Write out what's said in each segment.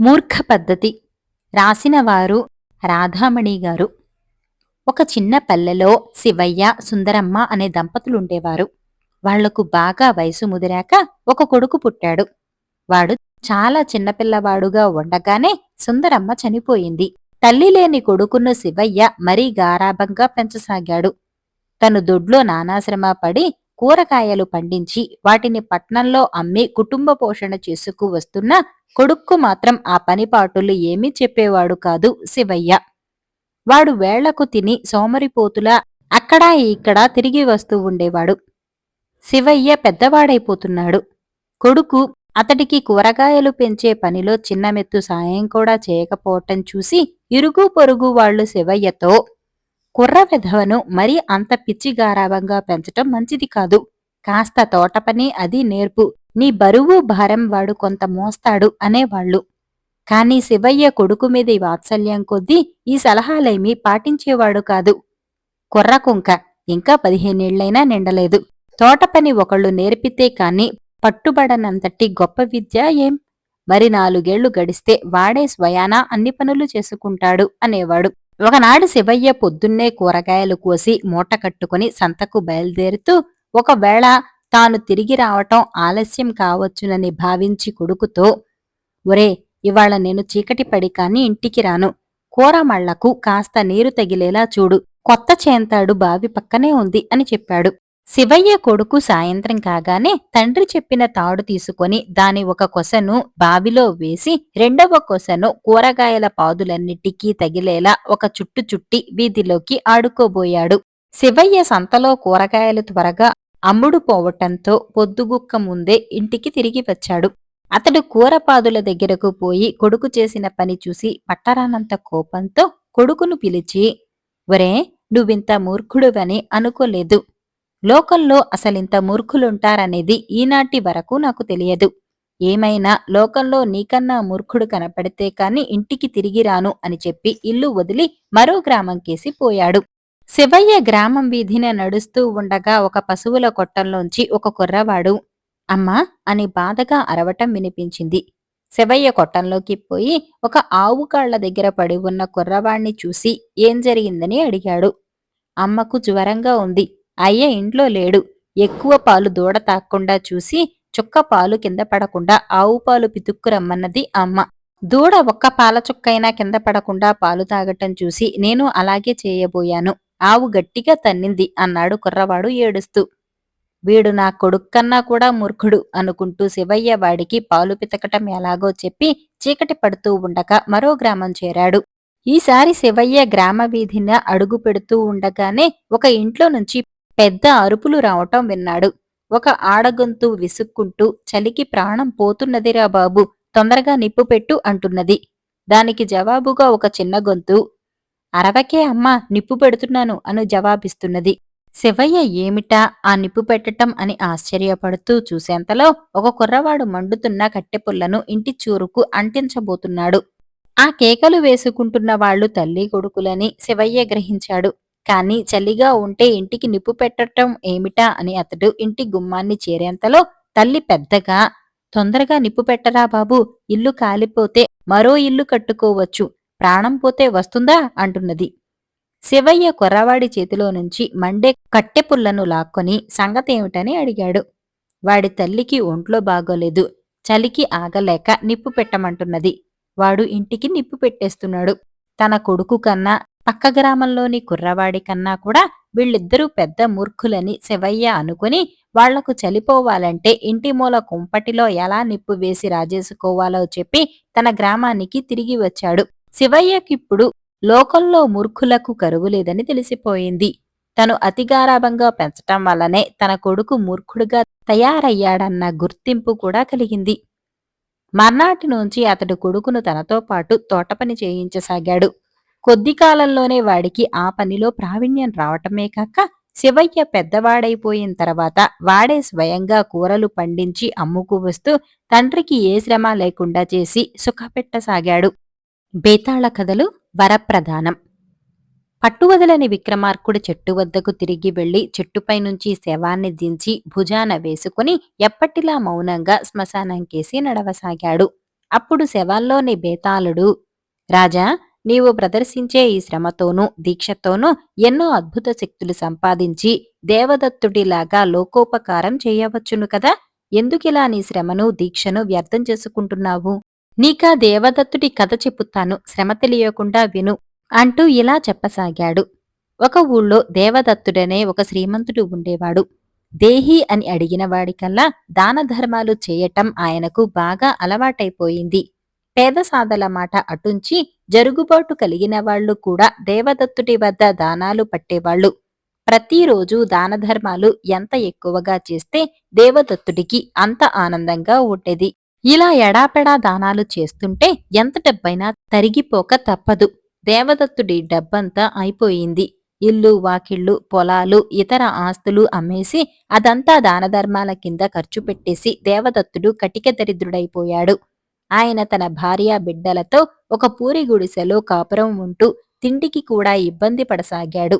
మూర్ఖ పద్ధతి. రాసినవారు రాధామణి గారు. ఒక చిన్న పల్లెలో శివయ్య సుందరమ్మ అనే దంపతులుండేవారు. వాళ్ళకు బాగా వయసు ముదిరాక ఒక కొడుకు పుట్టాడు. వాడు చాలా చిన్నపిల్లవాడుగా ఉండగానే సుందరమ్మ చనిపోయింది. తల్లి లేని కొడుకును శివయ్య మరీ గారాభంగా పెంచసాగాడు. తను దొడ్లో నానాశ్రమ పడి కూరగాయలు పండించి వాటిని పట్నంలో అమ్మి కుటుంబ పోషణ చేసుకు వస్తున్న కొడుక్కు మాత్రం ఆ పనిపాటులు ఏమీ చెప్పేవాడు కాదు శివయ్య. వాడు వేళ్ళకు తిని సోమరిపోతులా అక్కడా ఇక్కడా తిరిగి వస్తూ ఉండేవాడు. శివయ్య పెద్దవాడైపోతున్నాడు. కొడుకు అతడికి కూరగాయలు పెంచే పనిలో చిన్నమెత్తు సాయం కూడా చేయకపోవటం చూసి ఇరుగు పొరుగు వాళ్ళు శివయ్యతో కుర్ర విధవను మరీ అంత పిచ్చి గారాభంగా పెంచటం మంచిది కాదు. కాస్త తోటపని అది నేర్పు. నీ బరువు భారం వాడు కొంత మోస్తాడు అనేవాళ్ళు. కాని శివయ్య కొడుకు మీద వాత్సల్యం కొద్దీ ఈ సలహాలేమీ పాటించేవాడు కాదు. కుర్ర కుంక ఇంకా పదిహేనేళ్ళైనా నిండలేదు. తోటపని ఒకళ్ళు నేర్పితే కాని పట్టుబడనంతటి గొప్ప విద్య ఏం? మరి నాలుగేళ్ళు గడిస్తే వాడే స్వయానా అన్ని పనులు చేసుకుంటాడు అనేవాడు. ఒకనాడు శివయ్య పొద్దున్నే కూరగాయలు కోసి మూట కట్టుకుని సంతకు బయలుదేరుతూ ఒకవేళ తాను తిరిగి రావటం ఆలస్యం కావచ్చునని భావించి కొడుకుతో ఒరే ఇవాళ నేను చీకటి పడి కాని ఇంటికి రాను. కూర మళ్ళకు కాస్త నీరు తగిలేలా చూడు. కొత్త చేంతాడు బావి పక్కనే ఉంది అని చెప్పాడు. శివయ్య కొడుకు సాయంత్రం కాగానే తండ్రి చెప్పిన తాడు తీసుకొని దాని ఒక కొసను బావిలో వేసి రెండవ కొసను కూరగాయల పాదులన్నిటికీ తగిలేలా ఒక చుట్టు చుట్టి వీధిలోకి ఆడుకోబోయాడు. శివయ్య సంతలో కూరగాయలు త్వరగా అమ్ముడు పోవటంతో పొద్దుగుక్క ముందే ఇంటికి తిరిగి వచ్చాడు. అతడు కూరపాదుల దగ్గరకు పోయి కొడుకు చేసిన పని చూసి పట్టరానంత కోపంతో కొడుకును పిలిచి ఒరే నువ్వింత మూర్ఖుడువని అనుకోలేదు. లోకంలో అసలింత మూర్ఖులుంటారనేది ఈనాటి వరకు నాకు తెలియదు. ఏమైనా లోకంలో నీకన్నా మూర్ఖుడు కనపడితే కాని ఇంటికి తిరిగి రాను అని చెప్పి ఇల్లు వదిలి మరో గ్రామంకేసి పోయాడు. శివయ్య గ్రామం వీధిన నడుస్తూ ఉండగా ఒక పశువుల కొట్టంలోంచి ఒక కుర్రవాడు అమ్మా అని బాధగా అరవటం వినిపించింది. శివయ్య కొట్టంలోకి పోయి ఒక ఆవు కాళ్ళ దగ్గర పడి ఉన్న కుర్రవాణ్ణి చూసి ఏం జరిగిందని అడిగాడు. అమ్మకు జ్వరంగా ఉంది అయ్య ఇంట్లో లేడు. ఎక్కువ పాలు దూడ తాక్కుండా చూసి చుక్క పాలు కింద పడకుండా ఆవు పాలు పితుక్కురమ్మన్నది అమ్మ. దూడ ఒక్క పాల చుక్కైనా కింద పడకుండా పాలు తాగటం చూసి నేను అలాగే చేయబోయాను. ఆవు గట్టిగా తన్నింది అన్నాడు కుర్రవాడు ఏడుస్తూ. వీడు నా కొడుక్కన్నా కూడా మూర్ఖుడు అనుకుంటూ శివయ్య వాడికి పాలు పితకటం ఎలాగో చెప్పి చీకటి పడుతూ ఉండగా మరో గ్రామం చేరాడు. ఈసారి శివయ్య గ్రామ వీధిన అడుగు పెడుతూ ఉండగానే ఒక ఇంట్లో నుంచి పెద్ద అరుపులు రావటం విన్నాడు. ఒక ఆడగొంతు విసుక్కుంటూ చలికి ప్రాణం పోతున్నదిరా బాబు తొందరగా నిప్పు పెట్టు అంటున్నది. దానికి జవాబుగా ఒక చిన్న గొంతు అరవకే అమ్మా నిప్పు పెడుతున్నాను అను జవాబిస్తున్నది. శివయ్య ఏమిటా ఆ నిప్పు పెట్టటం అని ఆశ్చర్యపడుతూ చూసేంతలో ఒక కుర్రవాడు మండుతున్న కట్టెపుల్లను ఇంటి చూరుకు అంటించబోతున్నాడు. ఆ కేకలు వేసుకుంటున్న వాళ్ళు తల్లి కొడుకులని శివయ్య గ్రహించాడు. కాని చలిగా ఉంటే ఇంటికి నిప్పు పెట్టటం ఏమిటా అని అతడు ఇంటి గుమ్మాన్ని చేరేంతలో తల్లి పెద్దగా తొందరగా నిప్పు పెట్టరా బాబు ఇల్లు కాలిపోతే మరో ఇల్లు కట్టుకోవచ్చు ప్రాణం పోతే వస్తుందా? అంటున్నది. శివయ్య కొర్రవాడి చేతిలో నుంచి మండే కట్టెపుల్లను లాక్కొని సంగతేమిటని అడిగాడు. వాడి తల్లికి ఒంట్లో బాగోలేదు చలికి ఆగలేక నిప్పు పెట్టమంటున్నది. వాడు ఇంటికి నిప్పు పెట్టేస్తున్నాడు. తన కొడుకు కన్నా పక్క గ్రామంలోని కుర్రవాడి కన్నా కూడా వీళ్ళిద్దరూ పెద్ద మూర్ఖులని శివయ్య అనుకుని వాళ్ళకు చలిపోవాలంటే ఇంటి మూల కుంపటిలో ఎలా నిప్పు వేసి రాజేసుకోవాలో చెప్పి తన గ్రామానికి తిరిగి వచ్చాడు. శివయ్యకిప్పుడు లోకంలో మూర్ఖులకు కరువు లేదని తెలిసిపోయింది. తను అతిగారాభంగా పెంచటం వల్లనే తన కొడుకు మూర్ఖుడుగా తయారయ్యాడన్న గుర్తింపు కూడా కలిగింది. మర్నాటి నుంచి అతడు కొడుకును తనతో పాటు తోటపని చేయించసాగాడు. కొద్ది కాలంలోనే వాడికి ఆ పనిలో ప్రావీణ్యం రావటమే కాక శివయ్య పెద్దవాడైపోయిన తర్వాత వాడే స్వయంగా కూరలు పండించి అమ్ముకు వస్తూ తండ్రికి ఏ శ్రమ లేకుండా చేసి సుఖపెట్టసాగాడు. బేతాళ కథలు వరప్రధానం. పట్టువదలని విక్రమార్కుడు చెట్టు వద్దకు తిరిగి వెళ్ళి చెట్టుపై నుంచి శవాన్ని దించి భుజాన వేసుకుని ఎప్పటిలా మౌనంగా శ్మశానంకేసి నడవసాగాడు. అప్పుడు శవాల్లోని బేతాళుడు రాజా నీవు ప్రదర్శించే ఈ శ్రమతోనూ దీక్షతోనూ ఎన్నో అద్భుత శక్తులు సంపాదించి దేవదత్తుడిలాగా లోకోపకారం చేయవచ్చును కదా? ఎందుకిలా నీ శ్రమను దీక్షను వ్యర్థం చేసుకుంటున్నావు? నీకా దేవదత్తుడి కథ చెప్పుతాను శ్రమ తెలియకుండా విను అంటూ ఇలా చెప్పసాగాడు. ఒక ఊళ్ళో దేవదత్తుడనే ఒక శ్రీమంతుడు ఉండేవాడు. దేహి అని అడిగిన వాడికల్లా దాన ధర్మాలు చేయటం ఆయనకు బాగా అలవాటైపోయింది. పేద సాదల మాట అటుంచి జరుగుబాటు కలిగిన వాళ్ళు కూడా దేవదత్తుడి వద్ద దానాలు పట్టేవాళ్ళు. ప్రతిరోజు దాన ధర్మాలు ఎంత ఎక్కువగా చేస్తే దేవదత్తుడికి అంత ఆనందంగా ఉండేది. ఇలా ఎడాపెడా దానాలు చేస్తుంటే ఎంత డబ్బైనా తరిగిపోక తప్పదు. దేవదత్తుడి డబ్బంతా అయిపోయింది. ఇల్లు వాకిళ్ళు పొలాలు ఇతర ఆస్తులు అమ్మేసి అదంతా దానధర్మాల కింద ఖర్చు పెట్టేసి దేవదత్తుడు కటిక దరిద్రుడైపోయాడు. ఆయన తన భార్య బిడ్డలతో ఒక పూరి గుడిసెలో కాపురం ఉంటూ తిండికి కూడా ఇబ్బంది పడసాగాడు.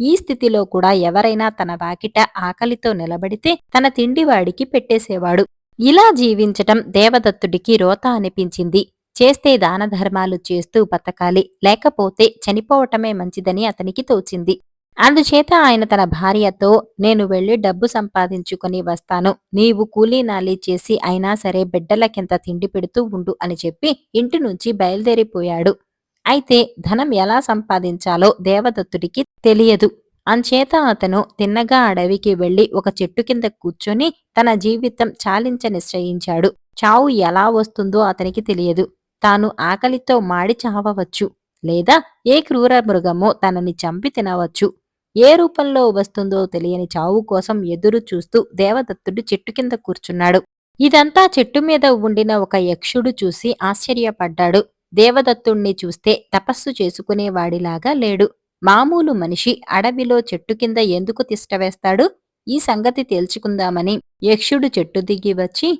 ఈ స్థితిలో కూడా ఎవరైనా తన వాకిట ఆకలితో నిలబడితే తన తిండివాడికి పెట్టేసేవాడు. ఇలా జీవించటం దేవదత్తుడికి రోత అనిపించింది. చేస్తే దాన ధర్మాలు చేస్తూ బతకాలి లేకపోతే చనిపోవటమే మంచిదని అతనికి తోచింది. అందుచేత ఆయన తన భార్యతో నేను వెళ్ళి డబ్బు సంపాదించుకుని వస్తాను. నీవు కూలీ నాలి చేసి అయినా సరే బిడ్డలకింత తిండి పెడుతూ ఉండు అని చెప్పి ఇంటి నుంచి బయలుదేరిపోయాడు. అయితే ధనం ఎలా సంపాదించాలో దేవదత్తుడికి తెలియదు. అంచేత అతను తిన్నగా అడవికి వెళ్ళి ఒక చెట్టు కింద కూర్చొని తన జీవితం చాలించ నిశ్చయించాడు. చావు ఎలా వస్తుందో అతనికి తెలియదు. తాను ఆకలితో మాడి చావవచ్చు లేదా ఏ క్రూర మృగమో తనని చంపి తినవచ్చు. ఏ రూపంలో వస్తుందో తెలియని చావు కోసం ఎదురు చూస్తూ దేవదత్తుడు చెట్టు కింద కూర్చున్నాడు. ఇదంతా చెట్టు మీద ఉండిన ఒక యక్షుడు చూసి ఆశ్చర్యపడ్డాడు. దేవదత్తుణ్ణి చూస్తే తపస్సు చేసుకునేవాడిలాగా లేడు. మామూలు మనిషి అడవిలో చెట్టు కింద ఎందుకు తిష్టవేస్తాడు ఈ సంగతి తేల్చుకుందామని యక్షుడు చెట్టు దిగి వచ్చి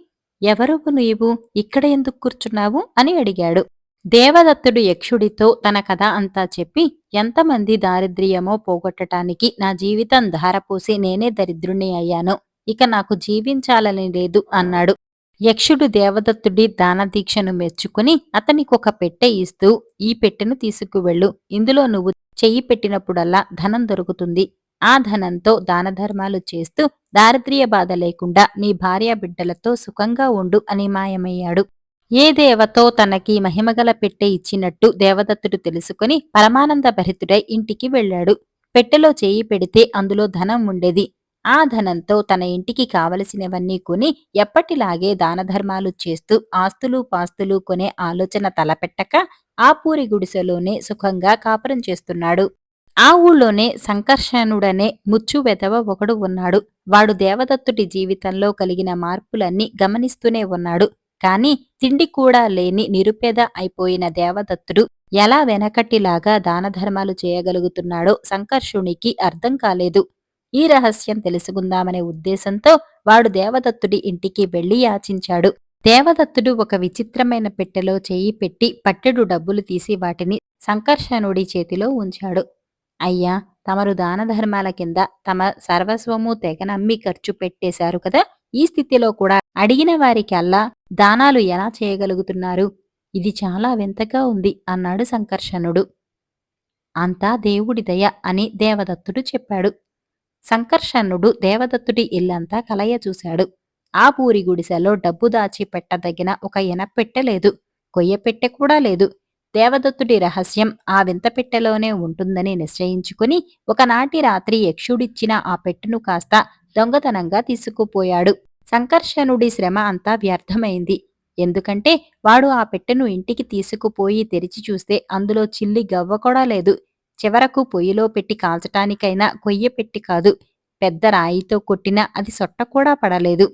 ఎవరు నీవు? ఇక్కడ ఎందుకు కూర్చున్నావు? అని అడిగాడు. దేవదత్తుడు యక్షుడితో తన కథ అంతా చెప్పి ఎంతమంది దారిద్ర్యమో పోగొట్టటానికి నా జీవితం ధారపోసి నేనే దరిద్రుణ్ణి అయ్యాను. ఇక నాకు జీవించాలని లేదు అన్నాడు. యక్షుడు దేవదత్తుడి దాన దీక్షను మెచ్చుకుని అతనికొక పెట్టె ఇస్తూ ఈ పెట్టెను తీసుకువెళ్ళు. ఇందులో నువ్వు చెయ్యి పెట్టినప్పుడల్లా ధనం దొరుకుతుంది. ఆ ధనంతో దానధర్మాలు చేస్తూ దారిద్ర్య బాధ లేకుండా నీ భార్య బిడ్డలతో సుఖంగా ఉండు అని మాయమయ్యాడు. ఏ దేవతో తనకి మహిమగల పెట్టె ఇచ్చినట్టు దేవదత్తుడు తెలుసుకుని పరమానంద భరితుడై ఇంటికి వెళ్ళాడు. పెట్టెలో చేయి పెడితే అందులో ధనం ఉండేది. ఆ ధనంతో తన ఇంటికి కావలసినవన్నీ కొని ఎప్పటిలాగే దానధర్మాలు చేస్తూ ఆస్తులు పాస్తులు కొనే ఆలోచన తలపెట్టక ఆ పూరి గుడిసెలోనే సుఖంగా కాపురం చేస్తున్నాడు. ఆ ఊళ్ళోనే సంకర్షణుడనే ముచ్చు వెధవ ఒకడు ఉన్నాడు. వాడు దేవదత్తుడి జీవితంలో కలిగిన మార్పులన్నీ గమనిస్తూనే ఉన్నాడు. కాని తిండి కూడా లేని నిరుపేద అయిపోయిన దేవదత్తుడు ఎలా వెనకటిలాగా దానధర్మాలు చేయగలుగుతున్నాడో సంకర్షునికి అర్థం కాలేదు. ఈ రహస్యం తెలుసుకుందామనే ఉద్దేశంతో వాడు దేవదత్తుడి ఇంటికి వెళ్ళి యాచించాడు. దేవదత్తుడు ఒక విచిత్రమైన పెట్టెలో చేయి పెట్టి పట్టెడు డబ్బులు తీసి వాటిని సంకర్షణుడి చేతిలో ఉంచాడు. అయ్యా తమరు దాన ధర్మాల కింద తమ సర్వస్వము తెగ నమ్మి ఖర్చు పెట్టేశారు కదా? ఈ స్థితిలో కూడా అడిగిన వారికి అల్లా దానాలు ఎలా చేయగలుగుతున్నారు? ఇది చాలా వింతగా ఉంది అన్నాడు సంకర్షణుడు. అంతా దేవుడి దయ అని దేవదత్తుడు చెప్పాడు. సంకర్షణుడు దేవదత్తుడి ఇల్లంతా కలయ చూశాడు. ఆ పూరి గుడిసెలో డబ్బు దాచి పెట్టదగిన ఒక ఎనపెట్టె లేదు. కొయ్యపెట్టె కూడా లేదు. దేవదత్తుడి రహస్యం ఆ వింత పెట్టెలోనే ఉంటుందని నిశ్చయించుకుని ఒకనాటి రాత్రి యక్షుడిచ్చిన ఆ పెట్టెను కాస్త దొంగతనంగా తీసుకుపోయాడు. సంకర్షణుడి శ్రమ అంతా వ్యర్థమైంది. ఎందుకంటే వాడు ఆ పెట్టెను ఇంటికి తీసుకుపోయి తెరిచి చూస్తే అందులో చిల్లి గవ్వ కూడా లేదు. చివరకు పొయ్యిలో పెట్టి కాల్చటానికైనా కొయ్య పెట్టి కాదు. పెద్ద రాయితో కొట్టినా అది సొట్ట కూడా పడలేదు.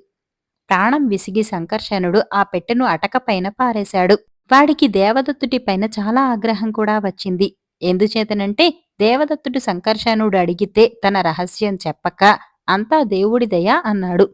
ప్రాణం విసిగి సంకర్షణుడు ఆ పెట్టెను అటకపైన పారేశాడు. వాడికి దేవదత్తుడి పైన చాలా ఆగ్రహం కూడా వచ్చింది. ఎందుచేతనంటే దేవదత్తుడు సంకర్షణుడు అడిగితే తన రహస్యం చెప్పక అంతా దేవుడిదయా అన్నాడు.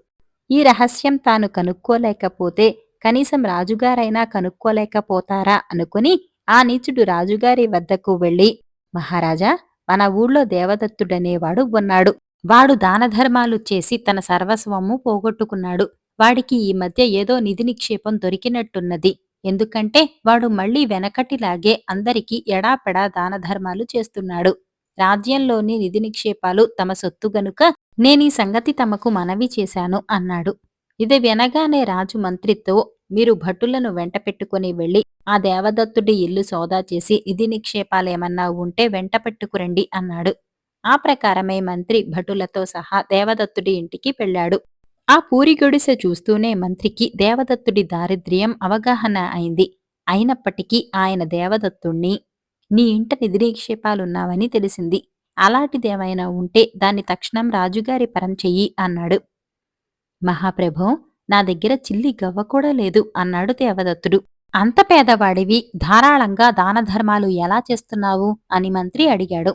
ఈ రహస్యం తాను కనుక్కోలేకపోతే కనీసం రాజుగారైనా కనుక్కోలేకపోతారా అనుకుని ఆ నీచుడు రాజుగారి వద్దకు వెళ్ళి మహారాజా మన ఊళ్ళో దేవదత్తుడనేవాడు ఉన్నాడు. వాడు దానధర్మాలు చేసి తన సర్వస్వము పోగొట్టుకున్నాడు. వాడికి ఈ మధ్య ఏదో నిధి నిక్షేపం దొరికినట్టున్నది. ఎందుకంటే వాడు మళ్ళీ వెనకటిలాగే అందరికీ ఎడాపెడా దానధర్మాలు చేస్తున్నాడు. రాజ్యంలోని నిధి నిక్షేపాలు తమ సొత్తు గనుక నేనీ సంగతి తమకు మనవి చేశాను అన్నాడు. ఇది వినగానే రాజు మంత్రితో మీరు భటులను వెంట పెట్టుకుని వెళ్ళి ఆ దేవదత్తుడి ఇల్లు సోదా చేసి నిధి నిక్షేపాలేమన్నా ఉంటే వెంట పెట్టుకురండి అన్నాడు. ఆ ప్రకారమే మంత్రి భటులతో సహా దేవదత్తుడి ఇంటికి వెళ్ళాడు. ఆ పూరి గుడిసె చూస్తూనే మంత్రికి దేవదత్తుడి దారిద్ర్యం అవగాహన అయింది. అయినప్పటికీ ఆయన దేవదత్తుణ్ణి నీ ఇంట నిధి నిక్షేపాలున్నావని తెలిసింది. అలాంటిదేమైనా ఉంటే దాన్ని తక్షణం రాజుగారి పరం చెయ్యి అన్నాడు. మహాప్రభో నా దగ్గర చిల్లి గవ్వ కూడా లేదు అన్నాడు దేవదత్తుడు. అంత పేదవాడివి ధారాళంగా దానధర్మాలు ఎలా చేస్తున్నావు? అని మంత్రి అడిగాడు.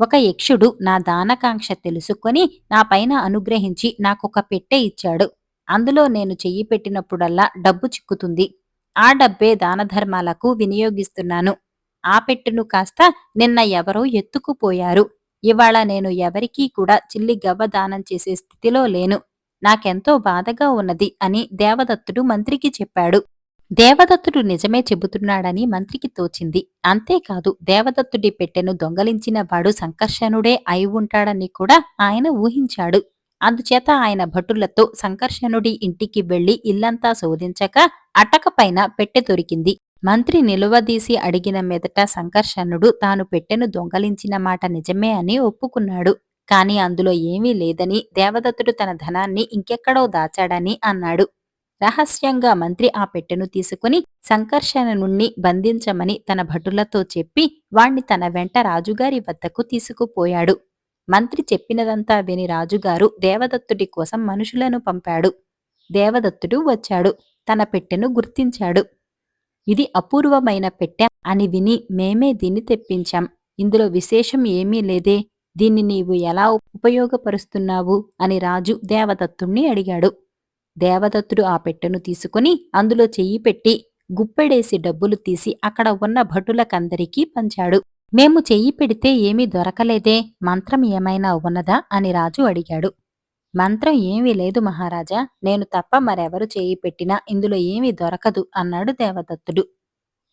ఒక యక్షుడు నా దానకాంక్ష తెలుసుకొని నా పైన అనుగ్రహించి నాకొక పెట్టె ఇచ్చాడు. అందులో నేను చెయ్యి పెట్టినప్పుడల్లా డబ్బు చిక్కుతుంది. ఆ డబ్బే దానధర్మాలకు వినియోగిస్తున్నాను. ఆ పెట్టెను కాస్త నిన్న ఎవరో ఎత్తుకుపోయారు. ఇవాళ నేను ఎవరికీ కూడా చిల్లి గవ్వ దానం చేసే స్థితిలో లేను. నాకెంతో బాధగా ఉన్నది అని దేవదత్తుడు మంత్రికి చెప్పాడు. దేవదత్తుడు నిజమే చెబుతున్నాడని మంత్రికి తోచింది. అంతేకాదు దేవదత్తుడి పెట్టెను దొంగలించిన వాడు సంకర్షణుడే అయి ఉంటాడని కూడా ఆయన ఊహించాడు. అందుచేత ఆయన భటులతో సంకర్షణుడి ఇంటికి వెళ్ళి ఇల్లంతా శోధించక అటకపైన పెట్టె దొరికింది. మంత్రి నిలువదీసి అడిగిన మీదట సంకర్షణుడు తాను పెట్టెను దొంగలించిన మాట నిజమే అని ఒప్పుకున్నాడు. కాని అందులో ఏమీ లేదని దేవదత్తుడు తన ధనాన్ని ఇంకెక్కడో దాచాడని అన్నాడు. రహస్యంగా మంత్రి ఆ పెట్టెను తీసుకుని నుండి బంధించమని తన భటులతో చెప్పి వాణ్ణి తన వెంట రాజుగారి వద్దకు తీసుకుపోయాడు. మంత్రి చెప్పినదంతా విని రాజుగారు దేవదత్తుడి కోసం మనుషులను పంపాడు. దేవదత్తుడు వచ్చాడు. తన పెట్టెను గుర్తించాడు. ఇది అపూర్వమైన పెట్టె అని విని మేమే దీన్ని తెప్పించాం. ఇందులో విశేషం ఏమీ లేదే. దీన్ని నీవు ఎలా ఉపయోగపరుస్తున్నావు? అని రాజు దేవదత్తుణ్ణి అడిగాడు. దేవదత్తుడు ఆ పెట్టెను తీసుకుని అందులో చెయ్యి పెట్టి గుప్పెడేసి డబ్బులు తీసి అక్కడ ఉన్న భటులకందరికీ పంచాడు. మేము చెయ్యి పెడితే ఏమీ దొరకలేదే మంత్రం ఏమైనా ఉన్నదా? అని రాజు అడిగాడు. మంత్రం ఏమీ లేదు మహారాజా నేను తప్ప మరెవరు చేయి పెట్టినా ఇందులో ఏమీ దొరకదు అన్నాడు దేవదత్తుడు.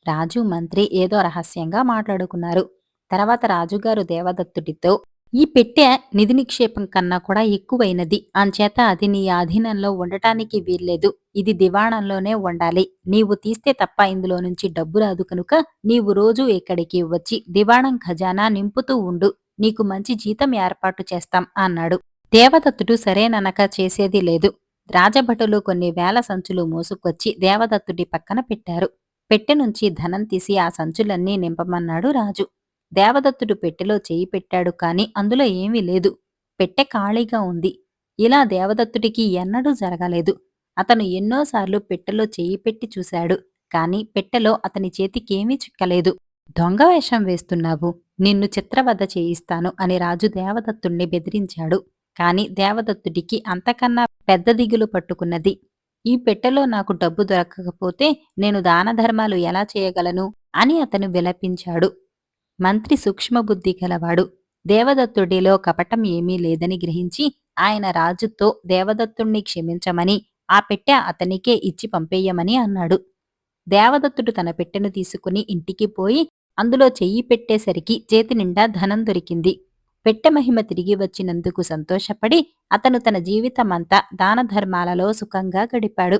రాజు మంత్రి ఏదో రహస్యంగా మాట్లాడుకున్నారు. తర్వాత రాజుగారు దేవదత్తుడితో ఈ పెట్టె నిధి నిక్షేపం కన్నా కూడా ఎక్కువైనది. అంచేత అది నీ ఆధీనంలో ఉండటానికి వీల్లేదు. ఇది దివాణంలోనే ఉండాలి. నీవు తీస్తే తప్ప ఇందులో నుంచి డబ్బు రాదు కనుక నీవు రోజు ఇక్కడికి వచ్చి దివాణం ఖజానా నింపుతూ ఉండు. నీకు మంచి జీతం ఏర్పాటు చేస్తాం అన్నాడు. దేవదత్తుడు సరేననక చేసేది లేదు. రాజభటులు కొన్ని వేల సంచులు మోసుకొచ్చి దేవదత్తుడి పక్కన పెట్టారు. పెట్టె నుంచి ధనం తీసి ఆ సంచులన్నీ నింపమన్నాడు రాజు. దేవదత్తుడు పెట్టెలో చేయి పెట్టాడు కాని అందులో ఏమీ లేదు. పెట్టె ఖాళీగా ఉంది. ఇలా దేవదత్తుడికి ఎన్నడూ జరగలేదు. అతను ఎన్నోసార్లు పెట్టెలో చేయి పెట్టి చూశాడు కాని పెట్టెలో అతని చేతికేమీ చిక్కలేదు. దొంగ వేషం వేస్తున్నావు. నిన్ను చిత్రవద చేయిస్తాను అని రాజు దేవదత్తుణ్ణి బెదిరించాడు. కాని దేవదత్తుడికి అంతకన్నా పెద్ద దిగులు పట్టుకున్నది ఈ పెట్టెలో నాకు డబ్బు దొరకకపోతే నేను దానధర్మాలు ఎలా చేయగలను? అని అతను విలపించాడు. మంత్రి సూక్ష్మబుద్ధి గలవాడు. దేవదత్తుడిలో కపటం ఏమీ లేదని గ్రహించి ఆయన రాజుతో దేవదత్తుణ్ణి క్షమించమని ఆ పెట్టె అతనికే ఇచ్చి పంపేయమని అన్నాడు. దేవదత్తుడు తన పెట్టెను తీసుకుని ఇంటికి పోయి అందులో చెయ్యి పెట్టేసరికి చేతి నిండా ధనం దొరికింది. పెట్టె మహిమ తిరిగి వచ్చినందుకు సంతోషపడి అతను తన జీవితమంతా దానధర్మాలలో సుఖంగా గడిపాడు.